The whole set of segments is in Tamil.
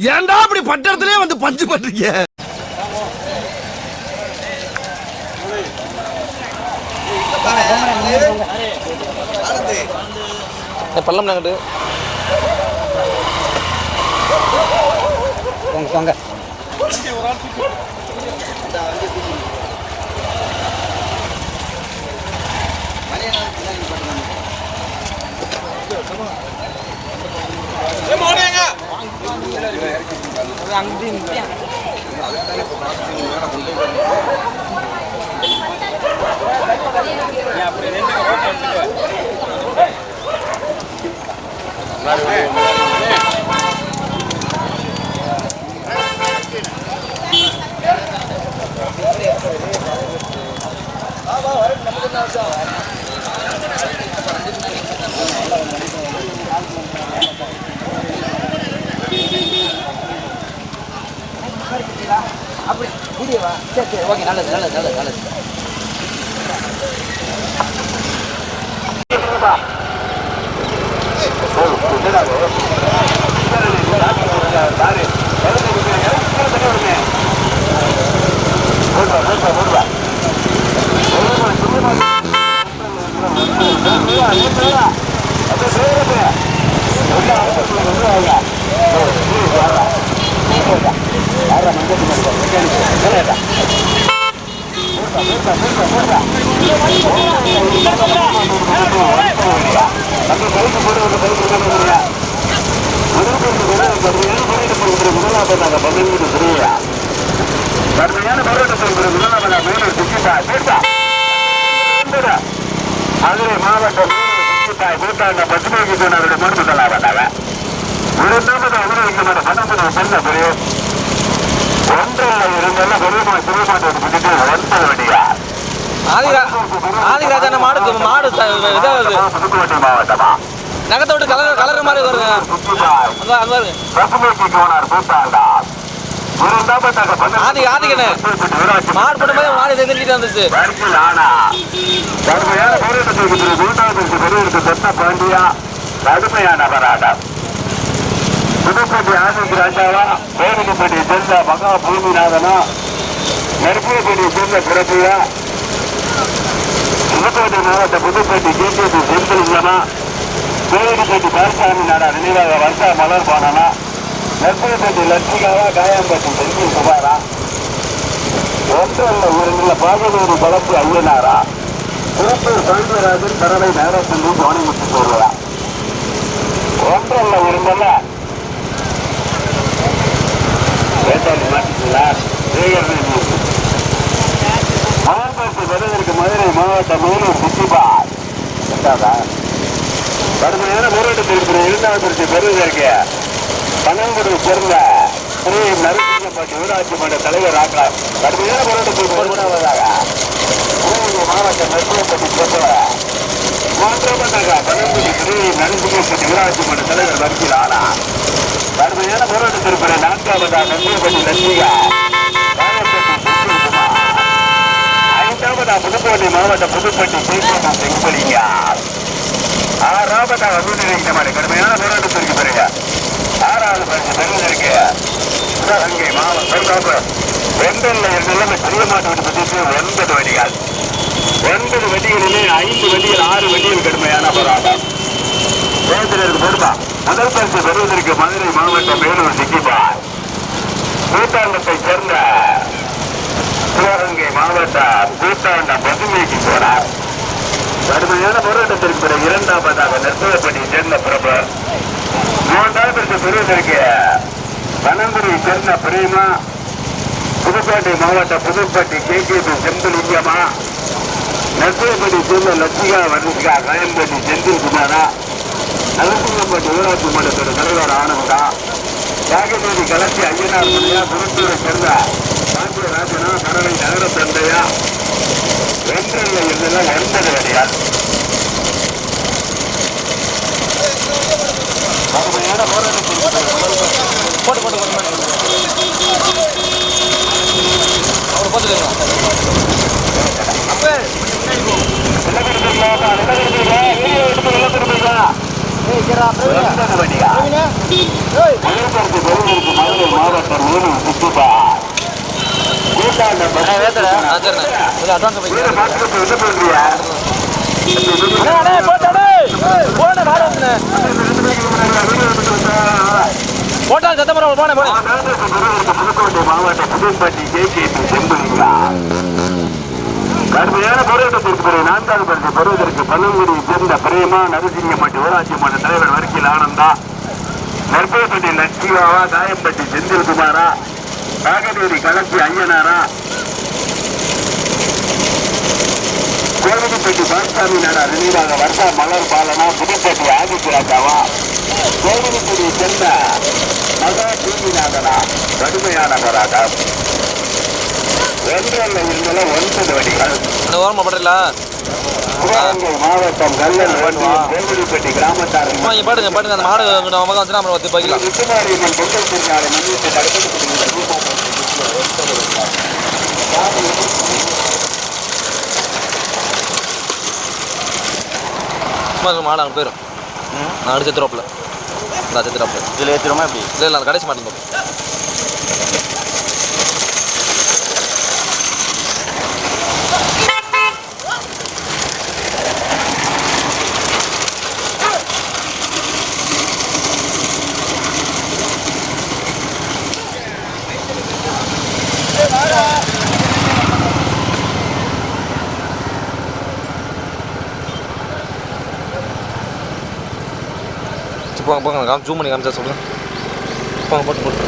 ஏன்டா அப்படி பட்டத்திலே வந்து பஞ்சு பண்றீங்க? பள்ளம் நாங்கட்டு வாங்க. போங்க அப்படி வீடியோவா சரி சரி ஓகே நல்லது நல்லது நல்லது நல்லது கடுமையான போராட்டத்தில் முதலாவது மேலூர் சுக்கிட்டா கேட்டா மதுரை மாவட்டம் சுக்கிட்டாய் கூட்டாண்ட பசுமைக்கு சொன்னவருடைய முன்பு சொல்லாவட்டாங்க இரண்டாவது பெரிய ஒன்றில் இருந்தாலும் பிடித்து ஒன்பது வண்டியா மாடு மாடு த- புதுக்கோட்டை மாவட்டமா கலர் கலர் மாதிரி வருங்க சுக்கிட்டாய் அங்க அங்க வருங்க பசுமைக்கு போனார் கூட்டாண்டா இரண்டாவது ஆதி ஆதிக்கண்ணே மாடு போது மாடு தெரிஞ்சுட்டு வந்துச்சு கடுமையான போராட்டத்திற்கு திரு கூட்டாளத்திற்கு பெரியவருக்கு பாண்டியா கடுமையான போராட்டம் புதுக்கோட்டை ஆனந்த் ராஜாவா வேலுப்பட்டி சேர்ந்த மகா பூமிநாதனா நெருப்பியப்பட்டி சேர்ந்த பிறப்பியா புதுக்கோட்டை மாவட்ட புதுக்கோட்டை கேபிபி செந்திலிங்கமா வேலுப்பட்டி பாலசாமி நாடா நினைவாக வர்ஷா மலர் போனானா. நெருப்பியப்பட்டி லட்சுமிகாவா காயாம்பட்டி செந்தில் குமாரா ஒன்றல்ல இரண்டுல பாகனூர் கலப்பு ஐயனாரா திருப்பூர் சாந்தராஜன் பறவை நேரத்தில் கவனிமுத்து போடுறா ஒன்றல்ல இரண்டல்ல வேட்டாளி மாட்டிங்களா மாவட்ட வருவதற்கு மதுரை மாவட்ட மேலூர் சுத்திபா கடுமையான போராட்டத்தில் இருக்கிற இரண்டாவது பெறுவதற்கு பனங்குடி சேர்ந்த ஸ்ரீ நரசிங்கப்பட்டி ஊராட்சி மன்ற தலைவர் ஆக்கலாம் கடுமையான போராட்டத்தில் பொறுப்பதாக மாவட்ட நெருப்பட்டி சேர்ந்த மூன்றாவதாக பனங்குடி ஸ்ரீ நரசிங்கப்பட்டி ஊராட்சி மன்ற தலைவர் வரிசையில் ஆனா கடுமையான போராட்டத்தில் இருக்கிற நான்காவதாக நெருப்பட்டி லட்சிகா ஐந்தாவதா புதுக்கோட்டை மாவட்ட புதுப்பட்டி சேகரா செங்கலிங்க ஆறாவதாக வந்து கடுமையான போராட்டத்திற்கு பிறகு ஆறாவது பரிசு பெறுவதற்கு சிவகங்கை மாவட்டம் வெண்டல்ல இருந்தெல்லாம் வீட்டு பற்றி ஒன்பது ஒன்பது ஐந்து வண்டிகள் ஆறு வழிகள் கடுமையான போராட்டம். பேச்சினருக்கு பொறுப்பா முதல் பரிசு பெறுவதற்கு மதுரை மாவட்டம் வேலூர் சிக்கிப்பா கூட்டாண்டத்தை சேர்ந்த சிவகங்கை மாவட்டம் கூட்டாண்டம் பசுமைக்கு போனார். கடுமையான போராட்டத்திற்கு பிறகு இரண்டாவதாக நெற்பதப்பட்டியை சேர்ந்த பிரபர் மூன்றாவது பெறுவதற்கு பனங்குடியை சேர்ந்த பிரேமா புதுக்கோட்டை மாவட்ட Puduppatti K K P Senthil செம்பலிங்கம்மா Nerpathappatti சேர்ந்த லட்சிகா வர்ணிகா கயம்பட்டி செந்தில் குமாரா நலசிங்கப்பட்டி ஊராட்சி மன்றத்தோட தலைவர் ஆனந்தா பாகமேதி கலத்தி ஐயனார் மலையா குருத்தூரை சேர்ந்த பாண்டிய ராஜனா கரவை நகர தந்தையா வென்றல்ல இருந்தெல்லாம் ஒன்பது வழியா கடுமையான போராட்டத்தில் போட்டு போட்டு போட்டு அவர் மாவட்டம் அட்வான்ஸ் போயிட்டு போட்டால் சத்தம் போன போனேன் போனேன் புதுப்பட்டி கேகேபி செம்புலிங்கா கடுமையான போராட்டம் பிறகு நான்காவது பரிசு பெறுவதற்கு பல்லங்குடியை சேர்ந்த பிரேமா நரசிங்கப்பட்டி ஊராட்சி மன்ற தலைவர் வர்க்கில் ஆனந்தா நெற்பேப்பட்டி லட்சுமாவா தாயம்பட்டி செந்தில்குமாரா நாகதேவி கலப்பி ஐயனாரா கோவில்பட்டி பாஸ்காமி நாடா நினைவாக வர்ஷா மலர் பாலனா புதுப்பட்டி ஆதித்யராஜாவா கோவில்பட்டி சேர்ந்த மகா தூங்கிநாதனா கடுமையான போராட்டம் ஒன்றல்ல இந்தல ஒன்பது வடிகள் இந்த ஓரமாக படல சிவகங்கை மாவட்டம் இங்கே பாடுங்க பாடுங்க. அந்த மாடு நம்ம பக்கம் வந்துட்டு அப்புறம் பத்து சும்மா மாடு அங்கே போயிடும் நான் அடிச்சு செத்துறாப்பில் இதில் ஏற்றுறோமா எப்படி? இல்லை இல்லை கடைசி மாட்டு போங்க போங்க ஜூம் பண்ணி காமிச்சா சொல்லுங்க போங்க போட்டு போட்டு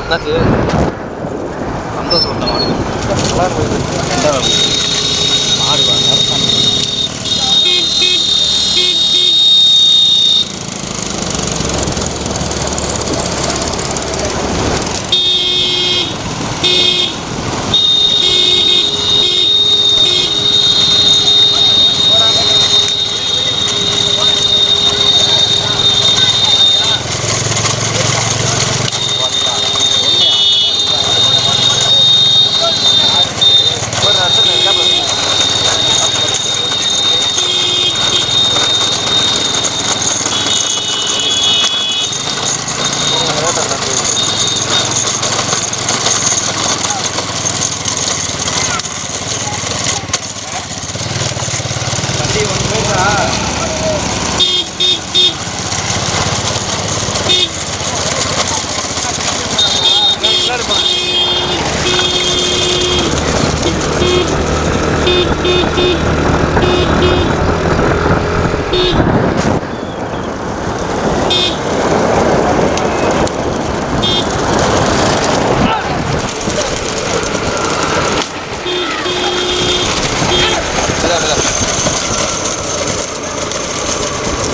என்னாச்சு சந்தோஷம் மாடு மாடு வாங்க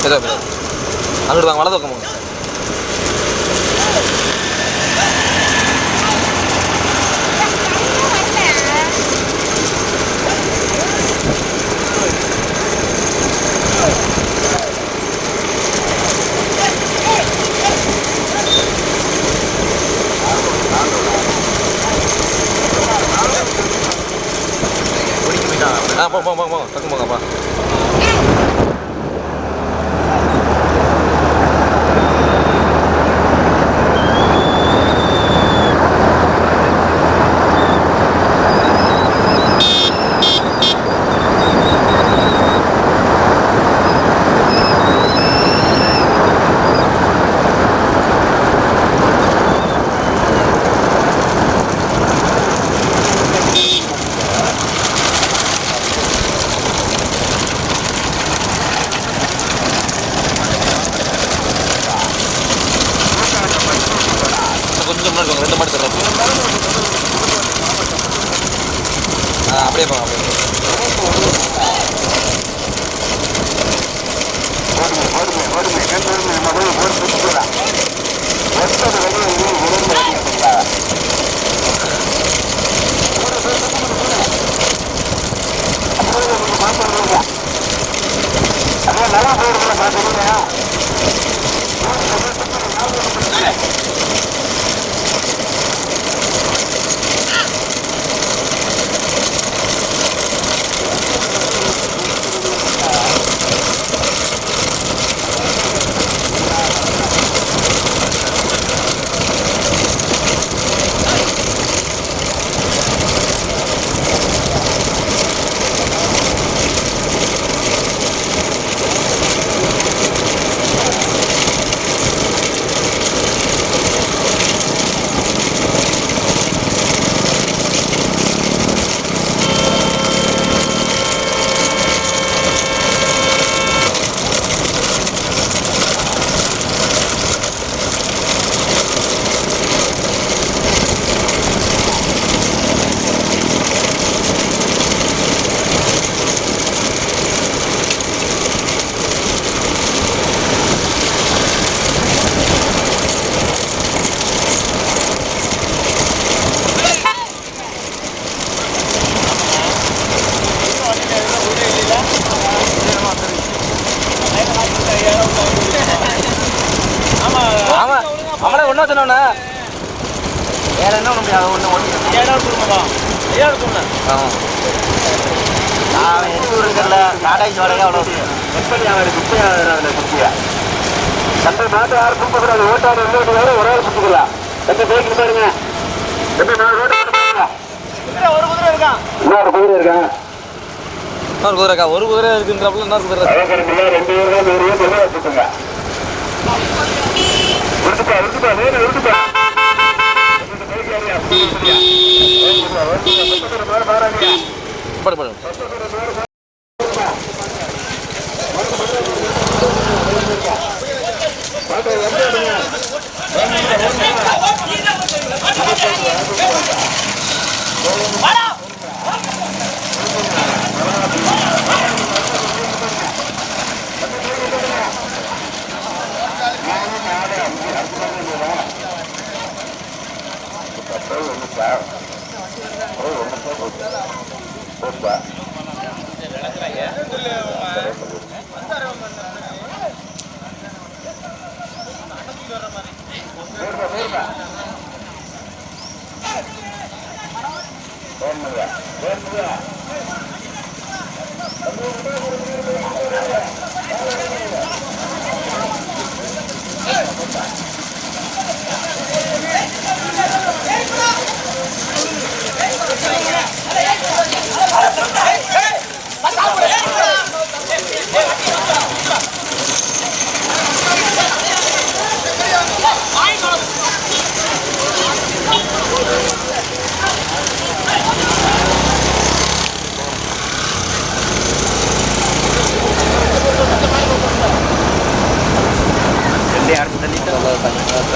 ஏதோ அங்கிட்டு வாங்க வலது பக்கம் போங்க. ஆ போ போ போ போ டக்கு போங்கப்பா. குதிரைக்கா ஒரு குதிரை இருக்குன்றப்பல இன்னொரு குதிரை? இருக்கு. அவசரமில்ல ரெண்டு பேர் தான் நூறு பேர் சொல்ல வச்சுக்கோங்க விருதுப்பா விருதுப்பா வேணும் விருதுப்பா பாருங்க படு படு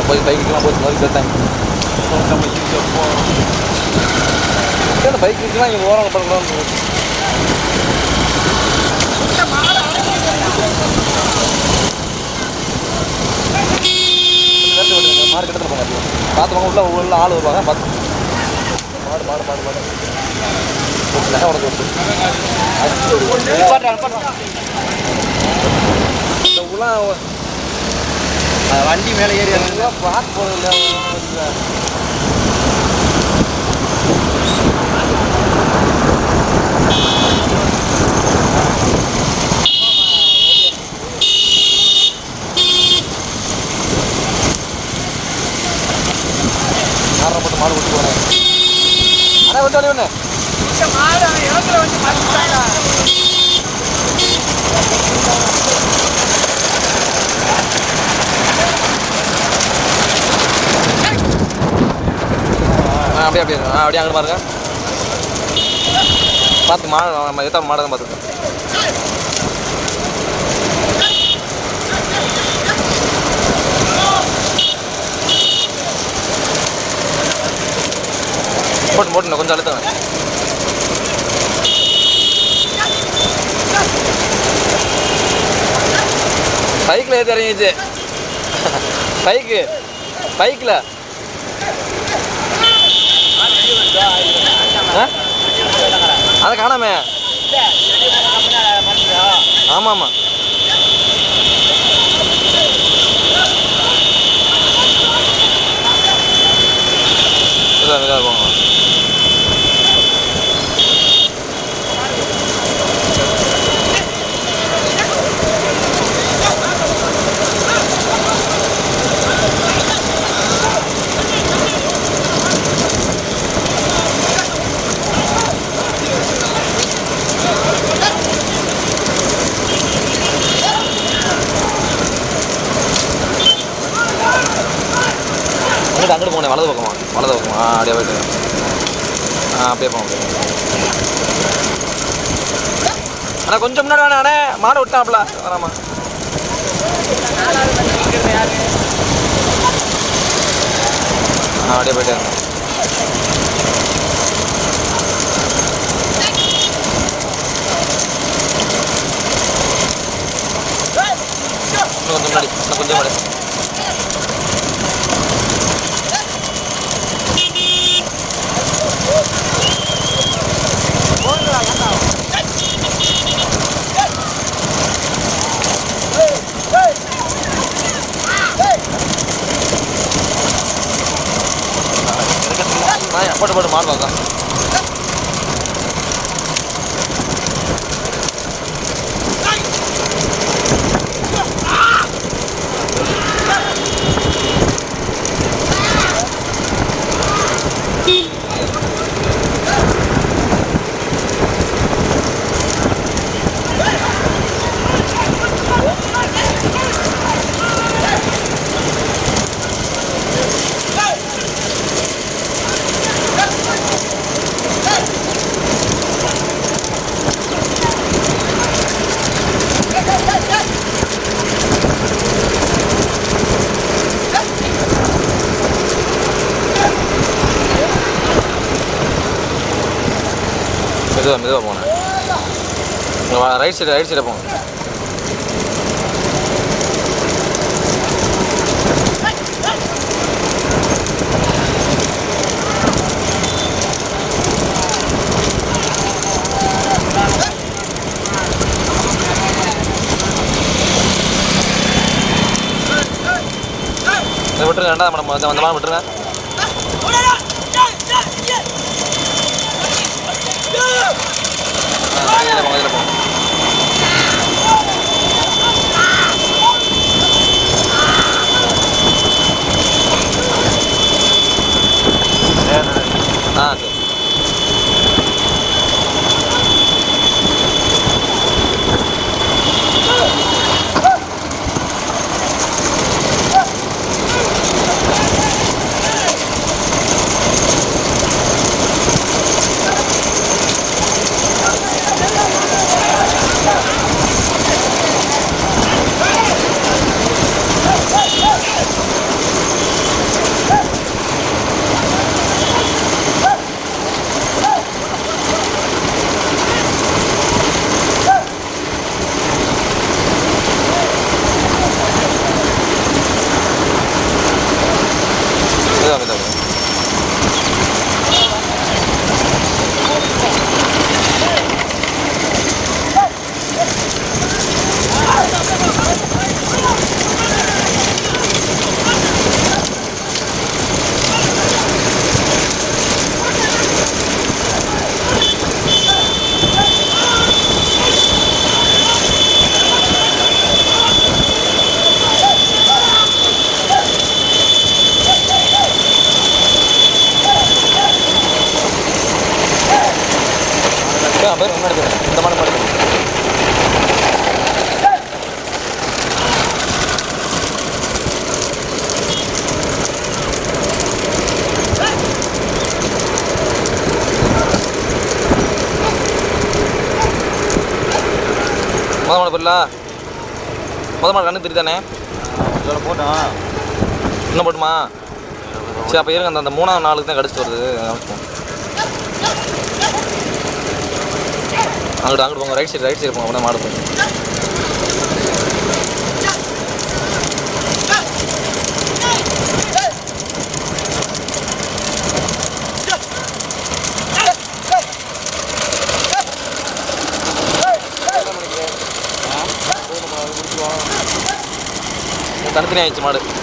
போய் பைக்குலாம் போய் மாதிரி சேர்த்தாங்க பைக் இருக்குலாம் இங்கே ஓரம் பண்ணக்கூடாது மாடு கிட்ட போங்க பார்த்துவாங்க உள்ள உள்ள ஆள் வருவாங்க பார்த்து மாடு மாடு மாடு மாடு நகை உனக்கு வந்து இந்த உலா வண்டி மேலே ஏறி பார்த்து போகிறது இல்லை காரணம் போட்டு மாடு ஓட்டி போனேன் அண்ணா வந்து ஒன்று அப்படியே அப்படியே அங்கே பாருங்க. பார்த்து மாட நம்ம எத்தா மாட தான் பார்த்துக்கோம் போட்டு போட்டு கொஞ்சம் அழுத்துங்க. பைக்கில் ஏற்றி இறங்கிச்சு பைக்கு பைக்கில். அதை காணாமே ஆமாம் ஆமாம் இதாக இதாக போங்க அங்கிட்டு போனேன் வலது பக்கமா? வலது பக்கமா? ஆ அப்படியே போயிட்டு. ஆ அப்படியே போங்க அப்படியே. அண்ணா கொஞ்சம் முன்னாடி வேணா அண்ணே. மாடு விட்டாப்ல வராமா ஆ அப்படியே போயிட்டு. இன்னும் கொஞ்சம் முன்னாடி இன்னும் கொஞ்சம் முன்னாடி. ஆ போட்டு போட்டு மாடு பார்க்கலாம் மெதுவாக மெதுவாக போனேன் ரைட் சைடு ரைட் சைடு போங்க விட்டுருங்க ரெண்டாவது மேடம் அந்த அந்த விட்டுருங்க ஆ, இதில் கண்ணு தெரியுதானே? போட்டோம் இன்னும் போட்டுமா? சரி அப்போ இருங்க அந்த அந்த மூணாவது நாளுக்கு தான் கடிச்சிட்டு வருது. அங்கிட்டு அங்கிட்டு போங்க ரைட் சைடு ரைட் சைடு போங்க அப்போ மாடு くね、一丸。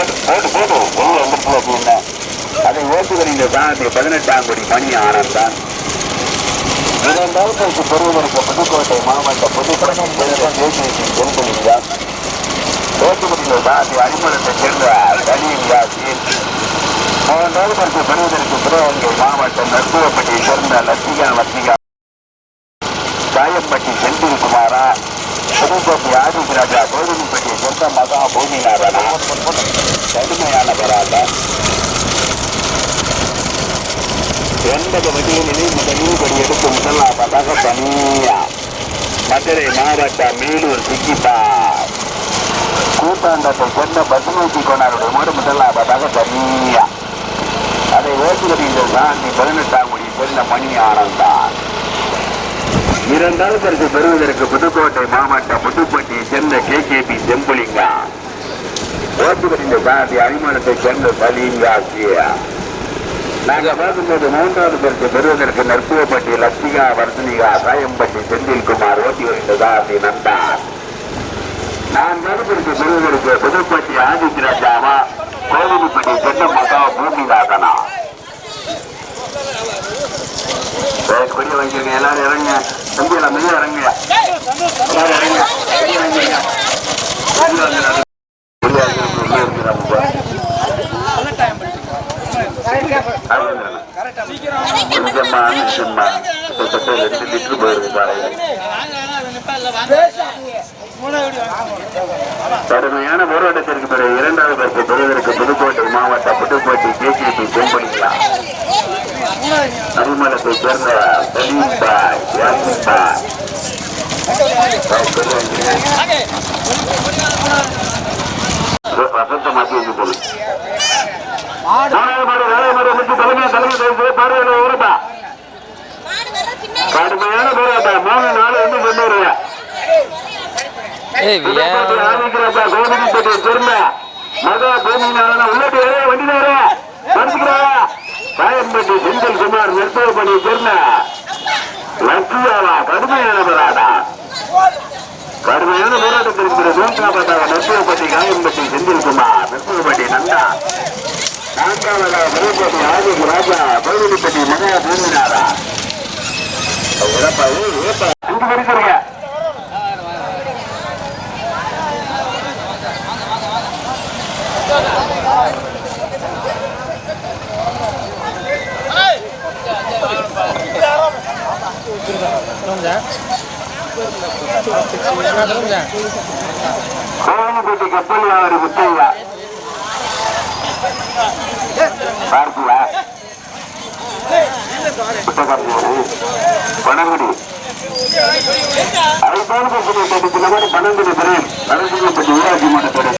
அதை ஓட்டு போட்டு போட்டு உள்ள அதை பதினெட்டாம் கோடி மணி ஆனந்தான் இரண்டாவது பெறுவதற்கு புதுக்கோட்டை மாவட்ட புதுக்கோட்டம் தேசியத்தின் பொறுப்புங்க ஓட்டுகளில் தாண்டி அடிமலத்தை சேர்ந்த கனியும் யாசின் மூன்றாவது பெறுவதற்கு சிவகங்கை மாவட்டம் நற்புவப்பட்டியை சேர்ந்த லட்சிகா லட்சிகா சாயம்பட்டி செந்தில்குமாரா புதுக்கோட்டை ஆதித்யராஜா கோவில்பட்டியை சொந்த மகா பூமிநாதனா கடுமையானவராக போராட்டம் எண்பது வண்டிகளிலே முதலில் படி எடுத்து முதலாவதாக பனியா மதுரை மாவட்டம் மேலூர் சிக்கிப்பா கூட்டாண்டத்தை சேர்ந்த பசுமூட்டி கொண்டாருடைய மூடு முதலாவதாக பனியா அதை ஓட்டுவதில் நீ பதினெட்டாம் மொழி சேர்ந்த மணி ஆனந்தான் இரண்டாவது பரிசு பெறுவதற்கு புதுக்கோட்டை மாவட்டம் புதுப்பட்டியை சேர்ந்த கே கே பி செம்புலிங்கா. ஓட்டுகளின் சாதி அரிமானத்தை சேர்ந்த சலீங்கா சியா நாங்கள் பார்க்கும்போது மூன்றாவது பரிசு பெறுவதற்கு நற்புவப்பட்டி லட்சிகா வர்சனிகா சாயம்பட்டி செந்தில்குமார் ஓட்டி வருகின்றதா அப்படி நந்தார் நான்காவது பரிசு பெறுவதற்கு புதுப்பட்டி ஆதித்யராஜாவா கோவில்பட்டி சென்ன மகா பூமிநாதனா. கொடிய வாங்கிருங்க எல்லாரும் இறங்க. தம்பி எல்லாம் இறங்க. எல்லாரும் இறங்க. கடுமையான போராட்டத்திற்கு பிறகு இரண்டாவது பரிசு பெறுவதற்கு புதுக்கோட்டை மாவட்ட புதுக்கோட்டை கேசிபி செம்பனிங்களா அரிமலத்தை சேர்ந்த சலீம் பாய் யாசின் பாய் வசந்த மாற்றி வச்சு போகுது நாலாவது மாடு வேலை மாடு முடிச்சு தலைமை தலைமை தலைமை பார்வையில ஊரப்பா கடுமையான போராட்டம் மூணு நாலு வந்து சொன்னூருங்க ஏய் வியா ஆரம்பிக்கிறப்ப கோவிந்தப்பட்டி திரும்ப மகா பூமிநாதன உள்ளட்டு வேற வண்டி வேற மறுத்துக்கிறாரா செந்தில் குமார் மருத்துவ பணி திரும்ப லட்சியாவா கடுமையான போராட்டம். கடுமையான போராட்டத்திற்கு பிறகு மூன்றாவதாக நெற்புவப்பட்டி காயம்பட்டி செந்தில் குமார் நெற்புவப்பட்டி நந்தா நான்காவதாக புதுக்கோட்டை ஆதிக்கு ராஜா கோவிலிப்பட்டி மகா பூமிநாதா இறப்பா இறப்பா அஞ்சு பரிசுங்க கோவில்பட்டி கப்பல் வியாபாரி முத்தையா பார்த்தியா பணங்குடி அது போல பணங்குடி பணங்குடி ஊராட்சி மன்றத்தோட